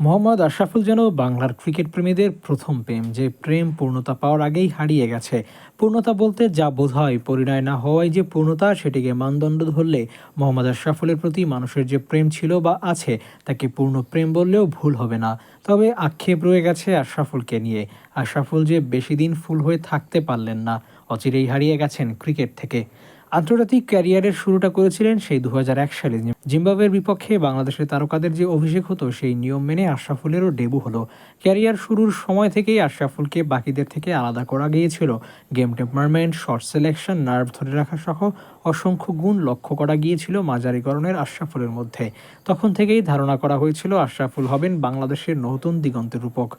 মোহাম্মদ আশরাফুল যেন বাংলার ক্রিকেট প্রেমীদের প্রথম প্রেম, যে প্রেম পূর্ণতা পাওয়ার আগেই হারিয়ে গেছে। পূর্ণতা বলতে যা বোঝায়, পরিণয় না হওয়ায় যে পূর্ণতা, সেটিকে মানদণ্ড ধরলে মোহাম্মদ আশরাফুলের প্রতি মানুষের যে প্রেম ছিল বা আছে, তাকে পূর্ণ প্রেম বললেও ভুল হবে না। তবে আক্ষেপ রয়ে গেছে আশরাফুলকে নিয়ে। আশরাফুল যে বেশি দিন ফুল হয়ে থাকতে পারলেন না, অচিরেই হারিয়ে গেছেন ক্রিকেট থেকে। আন্তর্জাতিক ক্যারিয়ারের শুরুটা করেছিলেন সেই দু হাজার এক সালে। জিম্বাবুয়ের বিপক্ষে বাংলাদেশের তারকাদের যে অভিষেক হতো, সেই নিয়ম মেনে আশরাফুলেরও ডেবু হলো। ক্যারিয়ার শুরুর সময় থেকেই আশরাফুলকে বাকিদের থেকে আলাদা করা গিয়েছিল। Game temperament shot selection, nerve ধরে রাখা সহ অসংখ্য গুণ লক্ষ্য করা গিয়েছিল মাঝারিকরণের আশরাফুলের মধ্যে। তখন থেকেই ধারণা করা হয়েছিল আশরাফুল হবেন বাংলাদেশের নতুন দিগন্তের রূপক।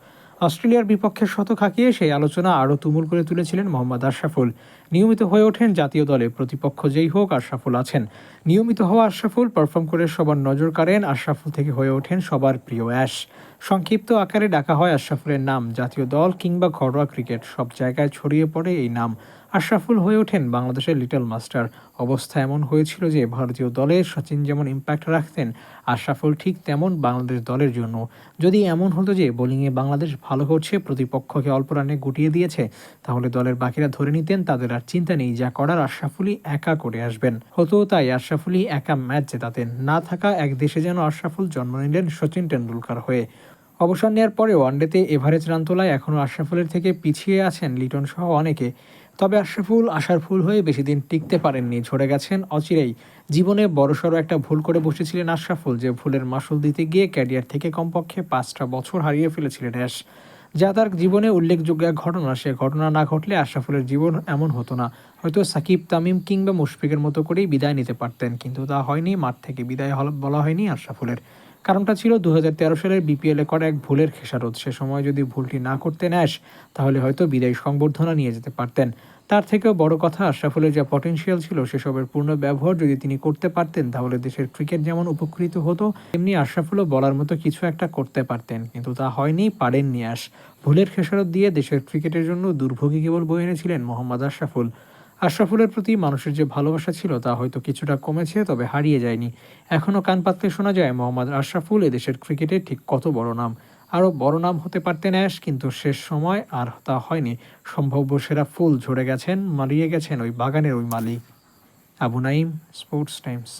অস্ট্রেলিয়ার বিপক্ষে শতক হাঁকিয়ে সেই আলোচনা আরও তুমুল করে তুলেছিলেন মোহাম্মদ আশরাফুল। নিয়মিত হয়ে ওঠেন জাতীয় দলে, প্রতিপক্ষ যেই হোক আশরাফুল আছেন। নিয়মিত হওয়া আশরাফুল পারফর্ম করে সবার নজর কাড়েন, আশরাফুল থেকে হয়ে ওঠেন সবার প্রিয় অ্যাশ। সংক্ষিপ্ত আকারে ডাকা হয় আশরাফুলের নাম, জাতীয় দল কিংবা ঘরোয়া ক্রিকেট, সব জায়গায় ছড়িয়ে পড়ে এই নাম। আশরাফুল হয়ে ওঠেন বাংলাদেশের লিটল মাস্টার। অবস্থা এমন হয়েছিল যে ভারতীয় দলে সচিন যেমন ইম্প্যাক্ট রাখতেন, আশরাফুল ঠিক তেমন বাংলাদেশ দলের জন্য। যদি এমন হতো যে বোলিংয়ে বাংলাদেশ ভালো করছে প্রতিপক্ষকে অল্প রানে গুটিয়ে দিয়েছে, তাহলে দলের বাকিরা ধরে নিতেন তাদের আর চিন্তা নেই, যা করার আশরাফুলই একা করে আসবেন। হতো তাই আশরাফুলই একা ম্যাচ জেতাতেন। না থাকা এক দেশে যেন আশরাফুল জন্ম নিলেন সচিন টেন্ডুলকার হয়ে। অবসর নেওয়ার পরে ওয়ানডেতে এভারেজ রান তোলায় এখনও আশরাফুলের থেকে পিছিয়ে আছেন লিটন সহ অনেকে। তবে আশরাফুল আশার ফুল হয়ে বেশি দিন টিকতে পারেননি। ঝরে গেছেন অচিরেই। জীবনে বড়সড় একটা ভুল করে বসেছিলেন আশরাফুল, যে ভুলের মাসুল দিতে গিয়ে ক্যারিয়ার থেকে কমপক্ষে পাঁচটা বছর হারিয়ে ফেলেছিলেন অ্যাশ যা তার জীবনে উল্লেখযোগ্য এক ঘটনা, সে ঘটনা না ঘটলে আশরাফুলের জীবন এমন হতো না। হয়তো সাকিব, তামিম কিংবা মুশফিকের মতো করেই বিদায় নিতে পারতেন, কিন্তু তা হয়নি, মাঠ থেকে বিদায় বলা হয়নি আশরাফুলের। কারণটা ছিল দু সালের বিপিএলে করা এক ভুলের খেসারত। সে সময় যদি ভুলটি না করতে নেস, তাহলে হয়তো বিদায় সংবর্ধনা নিয়ে যেতে পারতেন। তার থেকেও বড় কথা, আশরাফুলের যা পটেনশিয়াল ছিল, সেসবের পূর্ণ ব্যবহার যদি তিনি করতে পারতেন, তাহলে দেশের ক্রিকেট যেমন উপকৃত হতো, তেমনি আশরাফুলও বলার মতো কিছু একটা করতে পারতেন। কিন্তু তা হয়নি, পারেননি আশ। ভুলের খেসারত দিয়ে দেশের ক্রিকেটের জন্য দুর্ভোগী কেবল বয়ে এনেছিলেন মোহাম্মদ আশরাফুল। আশরাফুলের প্রতি মানুষের যে ভালোবাসা ছিল তা হয়তো কিছুটা কমেছে, তবে হারিয়ে যায়নি। এখনও কান পাতলে শোনা যায় মোহাম্মদ আশরাফুল এদেশের ক্রিকেটে ঠিক কত বড় নাম। আরও বড় নাম হতে পারতেন অ্যাশ, কিন্তু শেষ সময় আর তা হয়নি। সম্ভাব্য সেরা ফুল ঝরে গেছেন, মারিয়ে গেছেন ওই বাগানের ওই মালিক। Abu Naim Sports Times.